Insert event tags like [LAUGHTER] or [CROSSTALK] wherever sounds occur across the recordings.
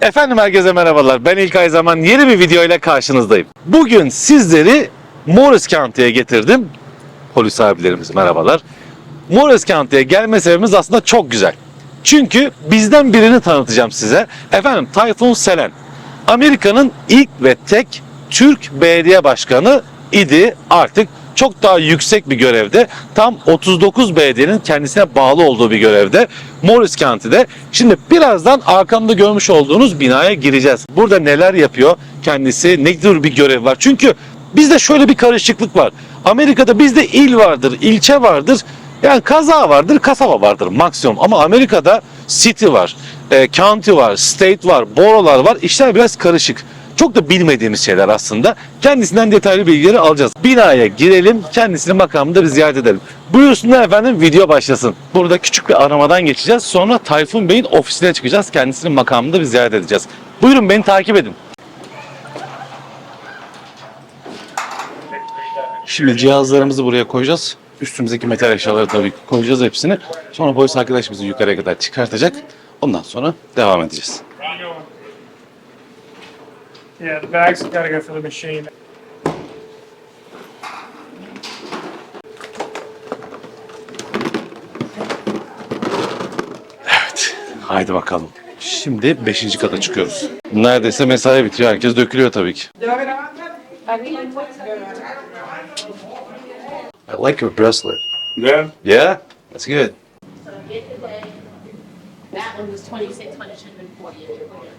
Efendim herkese merhabalar. Ben İlkay Zaman yeni bir video ile karşınızdayım. Bugün sizleri Morris County'ye getirdim. Polis abilerimiz merhabalar. Morris County'ye gelme sebebimiz aslında çok güzel. Çünkü bizden birini tanıtacağım size. Efendim Tayfun Selen. Amerika'nın ilk ve tek Türk belediye başkanı idi. Artık çok daha yüksek bir görevde. Tam 39 belediyenin kendisine bağlı olduğu bir görevde. Morris County'de. Şimdi birazdan arkamda görmüş olduğunuz binaya gireceğiz. Burada neler yapıyor kendisi, ne tür bir görev var. Çünkü bizde şöyle bir karışıklık var. Amerika'da bizde il vardır, ilçe vardır. Yani kaza vardır, kasaba vardır maksimum. Ama Amerika'da city var, e, county var, state var, borolar var. İşler biraz karışık. Çok da bilmediğimiz şeyler aslında. Kendisinden detaylı bilgileri alacağız. Binaya girelim, kendisini makamında bir ziyaret edelim. Buyursunlar efendim video başlasın. Burada küçük bir aramadan geçeceğiz. Sonra Tayfun Bey'in ofisine çıkacağız. Kendisinin makamında bir ziyaret edeceğiz. Buyurun beni takip edin. Şimdi cihazlarımızı buraya koyacağız. Üstümüzdeki metal eşyaları tabii ki koyacağız hepsini. Sonra polis arkadaş bizi yukarıya kadar çıkartacak. Ondan sonra devam edeceğiz. Yeah, the bag's got go through the machine. Evet. Haydi bakalım. Şimdi 5. kata çıkıyoruz. Neredeyse mesai bitiyor. Herkes dökülüyor tabii ki. I like your bracelet. Yeah? Yeah? That's good. That one was 26, 140.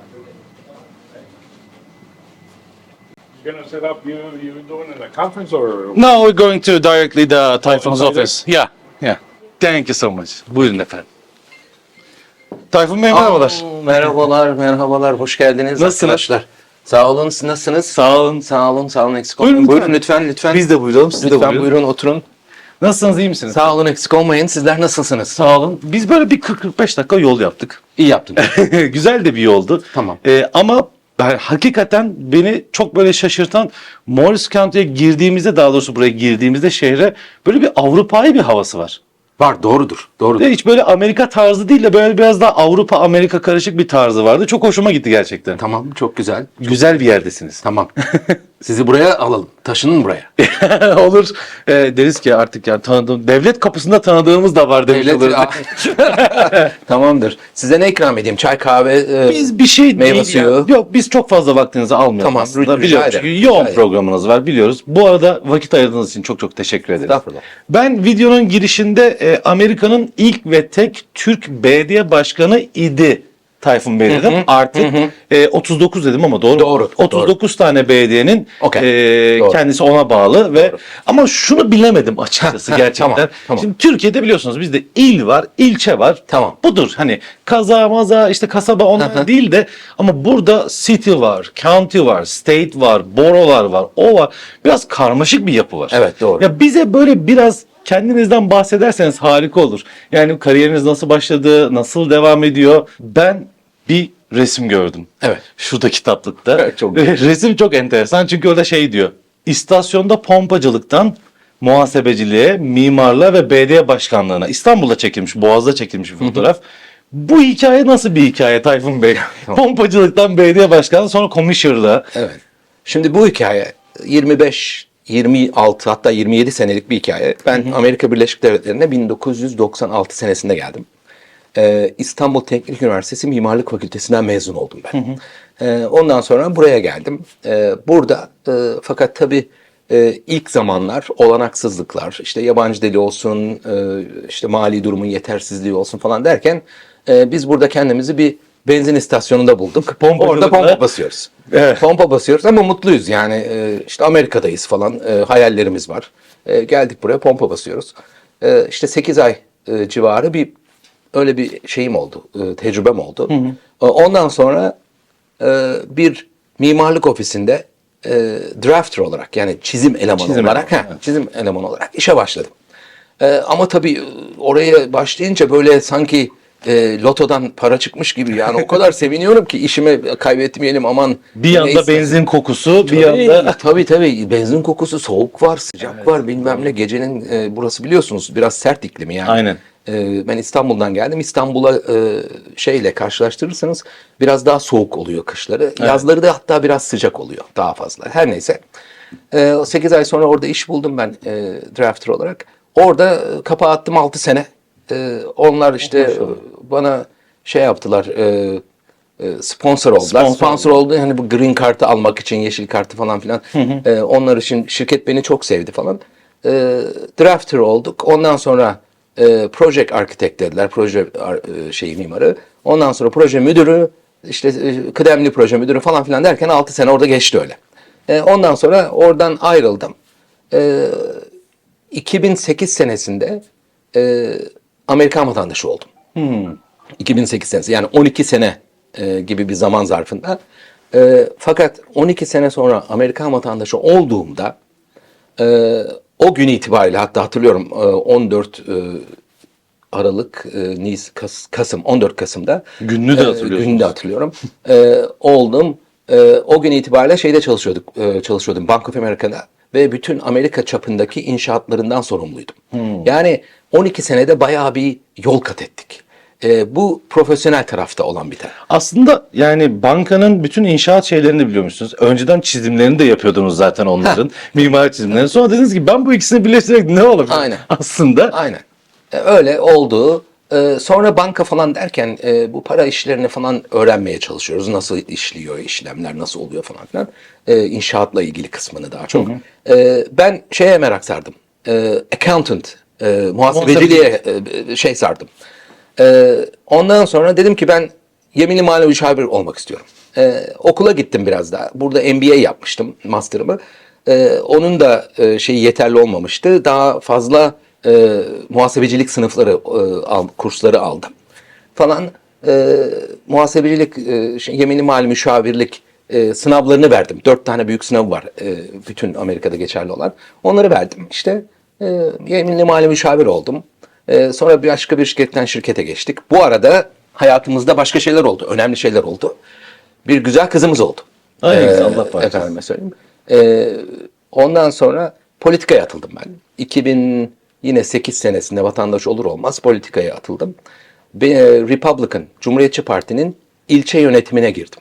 gonna set up, you, you doing in a conference or? No, we're going to directly the Tayfun's inside office. Yeah, yeah. Thank you so much. Buyurun efendim. Tayfun Bey merhabalar. Oo, Merhabalar, merhabalar. Hoş geldiniz Nasılsınız? arkadaşlar. Sağ olun, siz nasılsınız? Sağ olun. Sağ olun, sağ olun eksik Buyurun olmayın. lütfen. Buyurun lütfen, lütfen. Biz de buyuralım, siz de lütfen buyurun. buyurun oturun. Nasılsınız, iyi misiniz? Sağ olun, eksik olmayın. Sizler nasılsınız? Sağ olun. Biz böyle bir 40-45 dakika yol yaptık. İyi yaptınız. [LAUGHS] Güzel de bir yoldu. Tamam. Ee, ama ben, hakikaten beni çok böyle şaşırtan Morris County'ye girdiğimizde daha doğrusu buraya girdiğimizde şehre böyle bir Avrupa'yı bir havası var. Var, doğrudur. Doğrudur. Hiç böyle Amerika tarzı değil de böyle biraz daha Avrupa Amerika karışık bir tarzı vardı. Çok hoşuma gitti gerçekten. Tamam, çok güzel. Güzel bir yerdesiniz. Tamam. [LAUGHS] Sizi buraya alalım. Taşının buraya. [LAUGHS] Olur. Ee, deriz ki artık yani tanıdığım devlet kapısında tanıdığımız da var demiş Devlet- oluruz. [LAUGHS] Tamamdır. Size ne ikram edeyim? Çay, kahve? e, Biz bir şey Meyve değil suyu. ya. Yok biz çok fazla vaktinizi almıyoruz Tamam, aslında. rica Biliyoruz ederim, çünkü rica yoğun ederim. programınız var biliyoruz. Bu arada vakit ayırdığınız için çok çok teşekkür ederiz. Estağfurullah. Ben videonun girişinde e, Amerika'nın ilk ve tek Türk belediye başkanı idi. Tayfun Bey dedim. Artık e, 39 dedim ama doğru. Doğru, 39 tane belediyenin Okey, e, doğru. kendisi ona bağlı ve ama şunu bilemedim açıkçası [LAUGHS] gerçekten. tamam, tamam. Şimdi Türkiye'de biliyorsunuz bizde il var, ilçe var. Tamam. Budur hani kaza maza işte kasaba onlar değil de ama burada city var, county var, state var, borolar var, o var. Biraz karmaşık bir yapı var. Evet, doğru. Ya bize böyle biraz kendinizden bahsederseniz harika olur. Yani kariyeriniz nasıl başladı, nasıl devam ediyor? Ben bir resim gördüm. Evet. Şurada kitaplıkta. Evet, çok. Resim çok enteresan çünkü orada şey diyor. İstasyonda pompacılıktan muhasebeciliğe, mimarlığa ve belediye başkanlığına İstanbul'da çekilmiş, Boğaz'da çekilmiş bir fotoğraf. Bu hikaye nasıl bir hikaye Tayfun Bey? [LAUGHS] Pompacılıktan belediye başkanlığı sonra komisyonluğa. Evet. Şimdi bu hikaye 25 26 hatta 27 senelik bir hikaye. Ben Amerika Birleşik Devletleri'ne 1996 senesinde geldim. Ee, İstanbul Teknik Üniversitesi Mimarlık Fakültesinden mezun oldum ben. Ee, ondan sonra buraya geldim. Ee, burada e, fakat tabii e, ilk zamanlar olanaksızlıklar, işte yabancı dili olsun, e, işte mali durumun yetersizliği olsun falan derken e, biz burada kendimizi bir benzin istasyonunda bulduk. Orada Pompacılıkla. pompa basıyoruz. Evet. Pompa basıyoruz ama mutluyuz yani e, işte Amerika'dayız falan e, hayallerimiz var. E, geldik buraya pompa basıyoruz. E, işte 8 ay e, civarı bir öyle bir şeyim oldu, e, tecrübem oldu. E, ondan sonra e, bir mimarlık ofisinde e, drafter olarak yani çizim elemanı Çizim olarak elemanı, ha, çizim elemanı olarak işe başladım. E, ama tabii oraya başlayınca böyle sanki e, lotodan para çıkmış gibi yani o kadar [LAUGHS] seviniyorum ki işime kaybetmeyelim aman. Bir yanda neyse. benzin kokusu, bir Tabii, yanda [LAUGHS] tabii tabii benzin kokusu soğuk var sıcak var bilmem ne gecenin e, burası biliyorsunuz biraz sert iklimi yani. Aynen. E, ben İstanbul'dan geldim. İstanbul'a e, şeyle karşılaştırırsanız biraz daha soğuk oluyor kışları. Yazları da hatta biraz sıcak oluyor daha fazla. Her neyse. E, 8 ay sonra orada iş buldum ben e, drafter olarak. Orada e, kapağı attım 6 sene. E, onlar işte e, bana şey yaptılar. E, e, sponsor oldular. Sponsor Sponsor, oldu. Hani bu green kartı almak için yeşil kartı falan filan. E, onlar için şirket beni çok sevdi falan. E, drafter olduk. Ondan sonra e, project architect dediler. Proje ar- e, şeyi mimarı. Ondan sonra proje müdürü, işte e, kıdemli proje müdürü falan filan derken 6 sene orada geçti öyle. E, ondan sonra oradan ayrıldım. E, 2008 senesinde e, Amerikan vatandaşı oldum. 2008 senesi yani 12 sene e, gibi bir zaman zarfında. E, fakat 12 sene sonra Amerikan vatandaşı olduğumda e, o gün itibariyle hatta hatırlıyorum e, 14 e, Aralık, e, Nis, Kas- Kasım, 14 Kasım'da Gününü de e, hatırlıyorsunuz. Gününü de hatırlıyorum. E, oldum. E, o gün itibariyle şeyde çalışıyorduk, e, çalışıyordum Bank of America'da ve bütün Amerika çapındaki inşaatlarından sorumluydum. Hmm. Yani 12 senede bayağı bir yol kat ettik. E, bu profesyonel tarafta olan bir taraf. Aslında yani bankanın bütün inşaat şeylerini biliyormuşsunuz. Önceden çizimlerini de yapıyordunuz zaten onların. [LAUGHS] Mimari çizimlerini. Sonra dediniz ki ben bu ikisini birleştirerek ne olabilir? Aynen. [LAUGHS] Aslında Aynen. E, öyle oldu. E, sonra banka falan derken e, bu para işlerini falan öğrenmeye çalışıyoruz. Nasıl işliyor işlemler, nasıl oluyor falan filan. E, inşaatla ilgili kısmını daha çok. E, ben şeye merak sardım. E, accountant, e, muhasebeciliğe e, şey sardım. E, ondan sonra dedim ki ben yeminli mali müşavir olmak istiyorum. E, okula gittim biraz daha. Burada MBA yapmıştım, master'ımı. E, onun da e, şeyi yeterli olmamıştı. Daha fazla e, muhasebecilik sınıfları, e, al, kursları aldım falan. E, muhasebecilik, e, şey, yeminli mali müşavirlik e, sınavlarını verdim. Dört tane büyük sınav var e, bütün Amerika'da geçerli olan. Onları verdim. İşte e, yeminli mali müşavir oldum. E, sonra bir başka bir şirketten şirkete geçtik. Bu arada hayatımızda başka şeyler oldu. Önemli şeyler oldu. Bir güzel kızımız oldu. Ay, Ee, Allah bağışlasın. Efendime söyleyeyim. Ee, ondan sonra politikaya atıldım ben. 2000 yine 8 senesinde vatandaş olur olmaz politikaya atıldım. E, Republican, Cumhuriyetçi Parti'nin ilçe yönetimine girdim.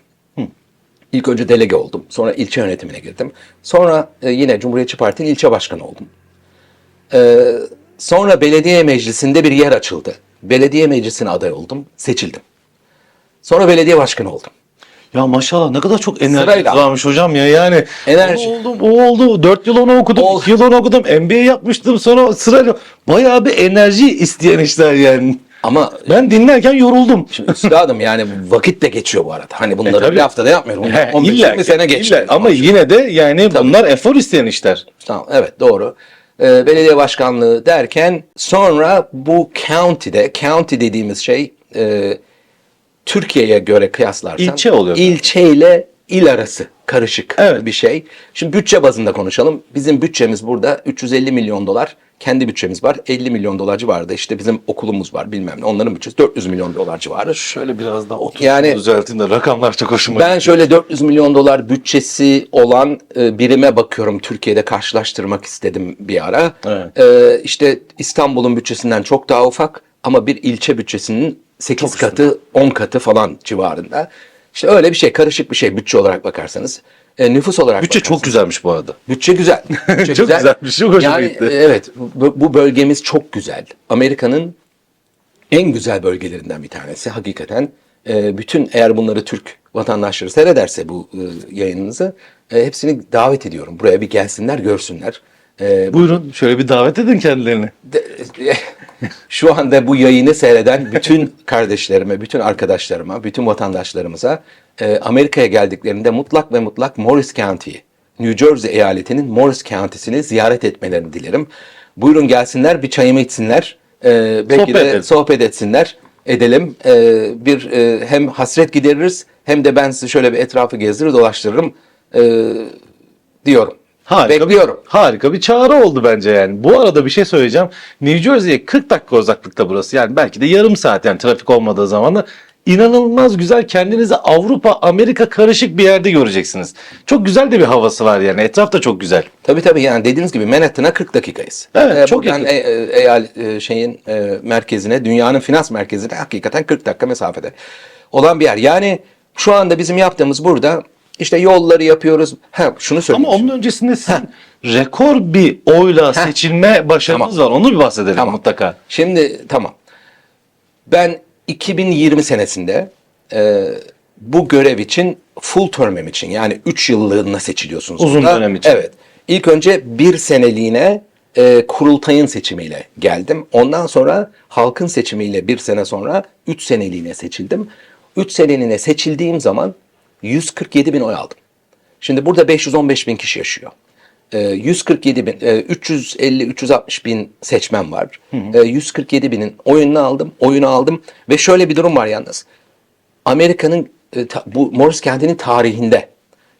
İlk önce delege oldum. Sonra ilçe yönetimine girdim. Sonra e, yine Cumhuriyetçi Parti'nin ilçe başkanı oldum. Ee, sonra belediye meclisinde bir yer açıldı. Belediye meclisine aday oldum. Seçildim. Sonra belediye başkanı oldum. ya maşallah ne kadar çok enerji Sırayla. varmış hocam ya yani. Enerji. O oldum, o oldu. 4 yıl onu okudum, Ol- 2 yıl onu okudum. MBA yapmıştım sonra sırayla. Bayağı bir enerji isteyen işler yani. Ama Ben dinlerken yoruldum. üstadım yani vakit de geçiyor bu arada. Hani bunları tabii. bir haftada yapmıyorum. He, 15 illa 20 ki, sene geçti. Ama yine de yani bunlar efor isteyen işler. Tamam, evet doğru. Ee, belediye başkanlığı derken sonra bu county'de, county dediğimiz şey e, Türkiye'ye göre kıyaslarsan İlçe oluyor. ilçeyle il arası karışık Evet. bir şey. Şimdi bütçe bazında konuşalım. Bizim bütçemiz burada 350 milyon dolar. Kendi bütçemiz var. 50 milyon dolar civarında. İşte bizim okulumuz var bilmem ne. Onların bütçesi 400 milyon dolar civarı. Şöyle biraz daha otur. Yani- düzeltin de rakamlar çok hoşuma Ben şöyle 400 milyon dolar bütçesi olan e, birime bakıyorum Türkiye'de karşılaştırmak istedim bir ara. Evet. E, işte İstanbul'un bütçesinden çok daha ufak ama bir ilçe bütçesinin 8 katı 10 katı falan civarında. İşte öyle bir şey karışık bir şey bütçe olarak bakarsanız. E, nüfus olarak Bütçe çok bakarsanız- güzelmiş bu arada. Bütçe güzel. [LAUGHS] Bütçe Çok güzelmiş, çok hoşuma yani, gitti. e, Evet bu, bu bölgemiz çok güzel. Amerika'nın en güzel bölgelerinden bir tanesi hakikaten. E, bütün eğer bunları Türk vatandaşları seyrederse bu e, yayınınızı e, hepsini davet ediyorum. Buraya bir gelsinler görsünler. E, Buyurun şöyle bir davet edin kendilerini. de- [LAUGHS] şu anda bu yayını seyreden bütün kardeşlerime, bütün arkadaşlarıma, bütün vatandaşlarımıza e, Amerika'ya geldiklerinde mutlak ve mutlak Morris County'yi, New Jersey eyaletinin Morris County'sini ziyaret etmelerini dilerim. Buyurun gelsinler, bir çayımı içsinler, e, belki Sohbet de edelim. sohbet etsinler, edelim. E, bir e, hem hasret gideririz, hem de ben size şöyle bir etrafı gezdirir dolaştırırım e, diyorum. Harika Bekliyorum. Bir, harika bir çağrı oldu bence yani. Bu arada bir şey söyleyeceğim. New Jersey'ye 40 dakika uzaklıkta burası. Yani belki de yarım saat yani trafik olmadığı zaman da inanılmaz güzel kendinizi Avrupa, Amerika karışık bir yerde göreceksiniz. Çok güzel de bir havası var yani. Etraf da çok güzel. Tabii tabii yani dediğiniz gibi Manhattan'a 40 dakikayız. Evet, çok buradan yakın. e, e, e, şeyin e, merkezine, dünyanın finans merkezine hakikaten 40 dakika mesafede olan bir yer. Yani şu anda bizim yaptığımız burada işte yolları yapıyoruz. Ha şunu söyleyeyim. Ama onun öncesinde sizin rekor bir oyla seçilme başarınız var. Onu bir bahsedelim Tamam. mutlaka. Şimdi tamam. Ben 2020 senesinde e, bu görev için full term'im için yani 3 yıllığına seçiliyorsunuz. Uzun burada. dönem için. Evet. İlk önce bir seneliğine e, kurultayın seçimiyle geldim. Ondan sonra halkın seçimiyle bir sene sonra 3 seneliğine seçildim. 3 seneliğine seçildiğim zaman 147 bin oy aldım. Şimdi burada 515 bin kişi yaşıyor. Ee, 147 bin, e, 350-360 bin seçmen var. Ee, 147 binin oyunu aldım, oyunu aldım ve şöyle bir durum var yalnız. Amerika'nın e, bu Morris kentinin tarihinde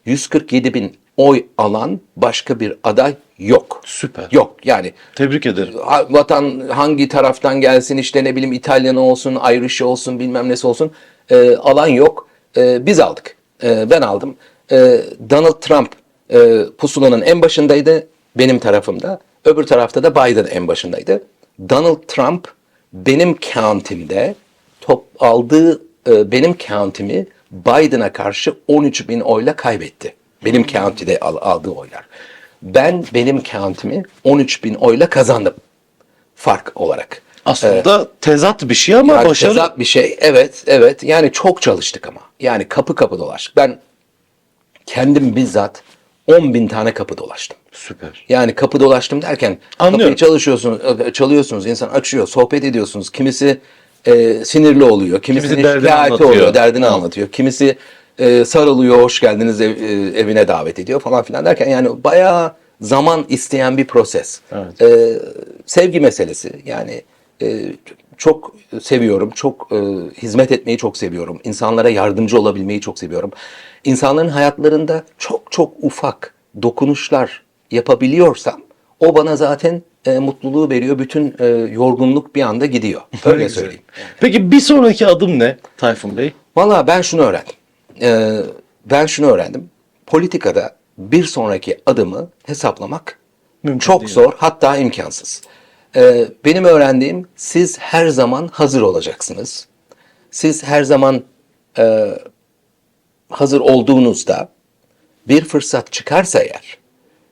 147 bin oy alan başka bir aday yok. Süper. Yok yani Tebrik ederim. vatan hangi taraftan gelsin işte ne bileyim İtalyan olsun, Irish olsun bilmem nesi olsun e, alan yok. E, biz aldık. E, ben aldım. E, Donald Trump e, pusulanın en başındaydı benim tarafımda. Öbür tarafta da Biden en başındaydı. Donald Trump benim county'mde top aldığı e, benim county'mi Biden'a karşı 13 bin oyla kaybetti. Benim county'de al- aldığı oylar. Ben benim county'mi 13 bin oyla kazandım. Fark olarak. Aslında tezat bir şey ama Yani başarı. tezat bir şey. Evet, evet. Yani çok çalıştık ama. Yani kapı kapı dolaştık. Ben kendim bizzat 10 bin tane kapı dolaştım. Süper. Yani kapı dolaştım derken Anlıyorum. kapıyı çalışıyorsunuz, çalıyorsunuz, insan açıyor, sohbet ediyorsunuz. Kimisi e, sinirli oluyor, kimisinin Kimisi derdini anlatıyor. oluyor, derdini Tamam. anlatıyor. Kimisi e, sarılıyor, hoş geldiniz ev- e, evine davet ediyor falan filan derken yani bayağı zaman isteyen bir proses. Evet. E, sevgi meselesi yani e, çok seviyorum, çok e, hizmet etmeyi çok seviyorum. İnsanlara yardımcı olabilmeyi çok seviyorum. İnsanların hayatlarında çok çok ufak dokunuşlar yapabiliyorsam o bana zaten e, mutluluğu veriyor. Bütün e, yorgunluk bir anda gidiyor. Öyle söyleyeyim. Peki bir sonraki adım ne Tayfun Bey? Valla ben şunu öğrendim. Ee, ben şunu öğrendim. Politikada bir sonraki adımı hesaplamak Mümkün çok değil. zor hatta imkansız. Ee, benim öğrendiğim siz her zaman hazır olacaksınız. Siz her zaman e, hazır olduğunuzda bir fırsat çıkarsa eğer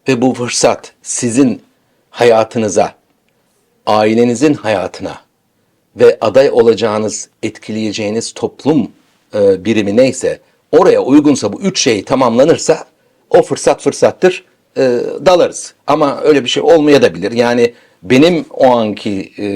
ve bu fırsat sizin hayatınıza, ailenizin hayatına ve aday olacağınız, etkileyeceğiniz toplum e, birimi neyse oraya uygunsa bu üç şey tamamlanırsa o fırsat fırsattır e, dalarız. Ama öyle bir şey olmayabilir. Yani benim o anki e,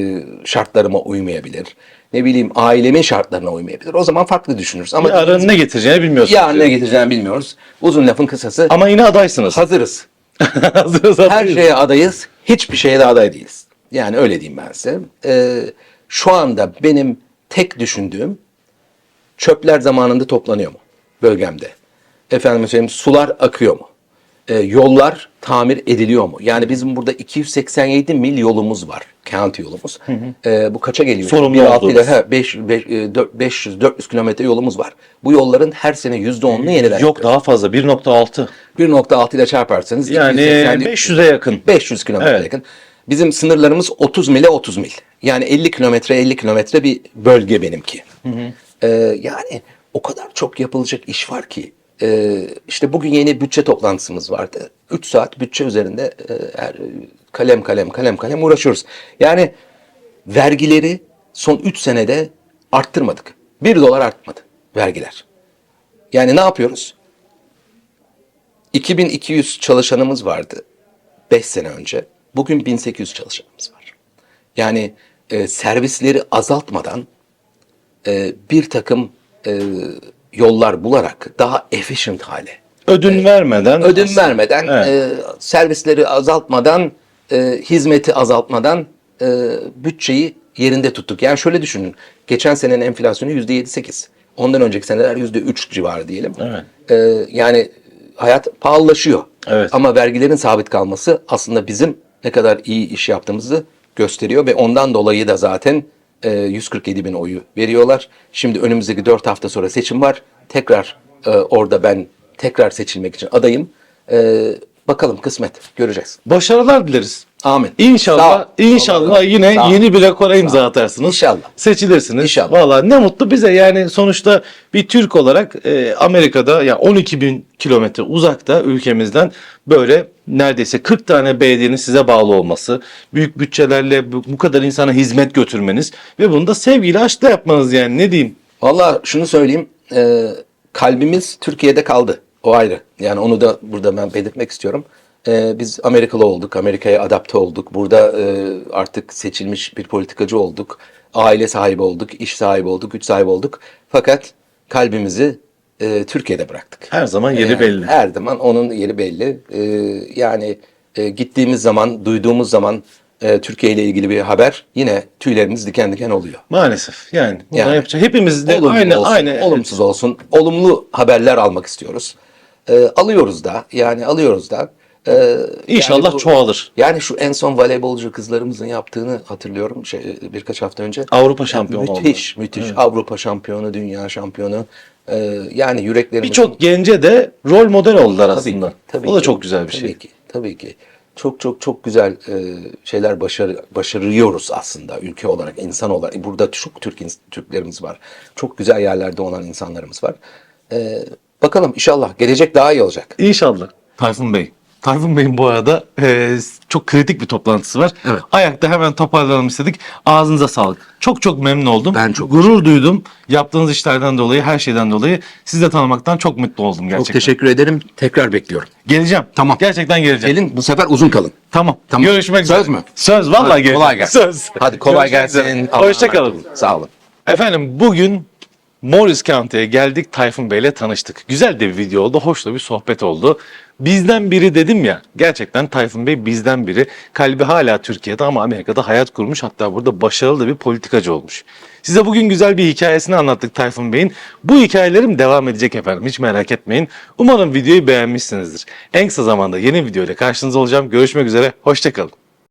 şartlarıma uymayabilir. Ne bileyim ailemin şartlarına uymayabilir. O zaman farklı düşünürüz. Ama Yarın ne getireceğini bilmiyorsunuz. yarın ne getireceğini bilmiyoruz. Uzun lafın kısası Ama yine adaysınız. hazırız. [LAUGHS] Hazırız, Her hazırız. şeye adayız, hiçbir şeye de aday değiliz. Yani öyle diyeyim ben size. Ee, şu anda benim tek düşündüğüm çöpler zamanında toplanıyor mu bölgemde? Efendim söyleyeyim sular akıyor mu? Ee, yollar tamir ediliyor mu? Yani bizim burada 287 mil yolumuz var. County yolumuz. Ee, bu kaça geliyor? Sorumlu 1.6 ile olduğunuz. he, 500 400 kilometre yolumuz var. Bu yolların her sene %10'unu yeniden Yok daha fazla 1.6. 1.6 ile çarparsanız Yani 280 500'e yakın. 500 kilometre Evet. yakın. Bizim sınırlarımız 30 mile 30 mil. Yani 50 kilometre 50 kilometre bir bölge benimki. Ee, yani o kadar çok yapılacak iş var ki. Ee, işte bugün yeni bütçe toplantısımız vardı. 3 saat bütçe üzerinde e, kalem kalem kalem kalem uğraşıyoruz. Yani vergileri son 3 senede arttırmadık. 1 dolar artmadı vergiler. Yani ne yapıyoruz? 2200 çalışanımız vardı 5 sene önce. Bugün 1800 çalışanımız var. Yani e, servisleri azaltmadan e, bir takım e, yollar bularak daha efficient hale Ödün vermeden. ödün aslında- vermeden, Evet. e, servisleri azaltmadan, e, hizmeti azaltmadan e, bütçeyi yerinde tuttuk. Yani şöyle düşünün. Geçen senenin enflasyonu yüzde yedi sekiz. Ondan önceki seneler yüzde üç civarı diyelim. Evet. E, yani hayat pahalılaşıyor. Evet. Ama vergilerin sabit kalması aslında bizim ne kadar iyi iş yaptığımızı gösteriyor ve ondan dolayı da zaten e, 147 bin oyu veriyorlar. Şimdi önümüzdeki 4 hafta sonra seçim var. Tekrar e, orada ben tekrar seçilmek için adayım. E, bakalım kısmet göreceğiz. Başarılar dileriz. Amin. İnşallah, Sağ ol. inşallah yine Sağ ol. yeni bir rekora imza atarsınız. İnşallah. Seçilirsiniz. İnşallah. Valla ne mutlu bize yani sonuçta bir Türk olarak e, Amerika'da ya 12 bin kilometre uzakta ülkemizden böyle neredeyse 40 tane belediyenin size bağlı olması, büyük bütçelerle bu, bu kadar insana hizmet götürmeniz ve bunu da sevgiyle aşkla yapmanız yani ne diyeyim. Valla şunu söyleyeyim. e, kalbimiz Türkiye'de kaldı. O ayrı. Yani onu da burada ben belirtmek istiyorum. E, biz Amerikalı olduk. Amerika'ya adapte olduk. Burada e, artık seçilmiş bir politikacı olduk. Aile sahibi olduk. iş sahibi olduk. Güç sahibi olduk. Fakat kalbimizi e, Türkiye'de bıraktık. Her zaman yeri Yani belli. Her zaman onun yeri belli. E, yani e, gittiğimiz zaman, duyduğumuz zaman e, Türkiye ile ilgili bir haber yine tüylerimiz diken diken oluyor. Maalesef yani. Yani. yapacak. Hepimiz de Olumlu aynı olsun, aynı olumsuz olsun. Olumlu haberler almak istiyoruz. Ee, alıyoruz da yani alıyoruz da. Ee, İnşallah yani bu- çoğalır. Yani şu en son voleybolcu kızlarımızın yaptığını hatırlıyorum şey, birkaç hafta önce. Avrupa şampiyonu Müthiş, müthiş. Avrupa şampiyonu, dünya şampiyonu. Ee, yani yüreklerimizin... Birçok gence de rol model oldular Tabii aslında. ki, tabii o da ki. çok güzel bir tabii şey. Ki, tabii ki. Çok çok çok güzel e, şeyler başarı, başarıyoruz aslında ülke olarak, insan olarak. Burada çok Türk Türklerimiz var. Çok güzel yerlerde olan insanlarımız var. E, bakalım inşallah gelecek daha iyi olacak. İnşallah. Tayfun Bey. Tayfun Bey'in bu arada e, çok kritik bir toplantısı var. Evet. Ayakta hemen toparlanalım istedik. Ağzınıza sağlık. Çok çok memnun oldum. Ben çok Gurur duydum. Yaptığınız işlerden dolayı, her şeyden dolayı. Sizi de tanımaktan çok mutlu oldum gerçekten. Çok teşekkür ederim. Tekrar bekliyorum. Geleceğim. Tamam. Gerçekten geleceğim. Gelin bu sefer uzun kalın. Tamam. Tamam. Görüşmek Söz üzere. mü? Söz. Vallahi Hadi, kolay gelsin. Söz. Hadi kolay Görüşmek gelsin. Hoşçakalın. Sağ olun. Efendim bugün Morris County'ye geldik Tayfun Bey'le tanıştık. Güzel de bir video oldu, hoş da bir sohbet oldu. Bizden biri dedim ya, gerçekten Tayfun Bey bizden biri. Kalbi hala Türkiye'de ama Amerika'da hayat kurmuş hatta burada başarılı da bir politikacı olmuş. Size bugün güzel bir hikayesini anlattık Tayfun Bey'in. Bu hikayelerim devam edecek efendim hiç merak etmeyin. Umarım videoyu beğenmişsinizdir. En kısa zamanda yeni video ile karşınızda olacağım. Görüşmek üzere, hoşçakalın.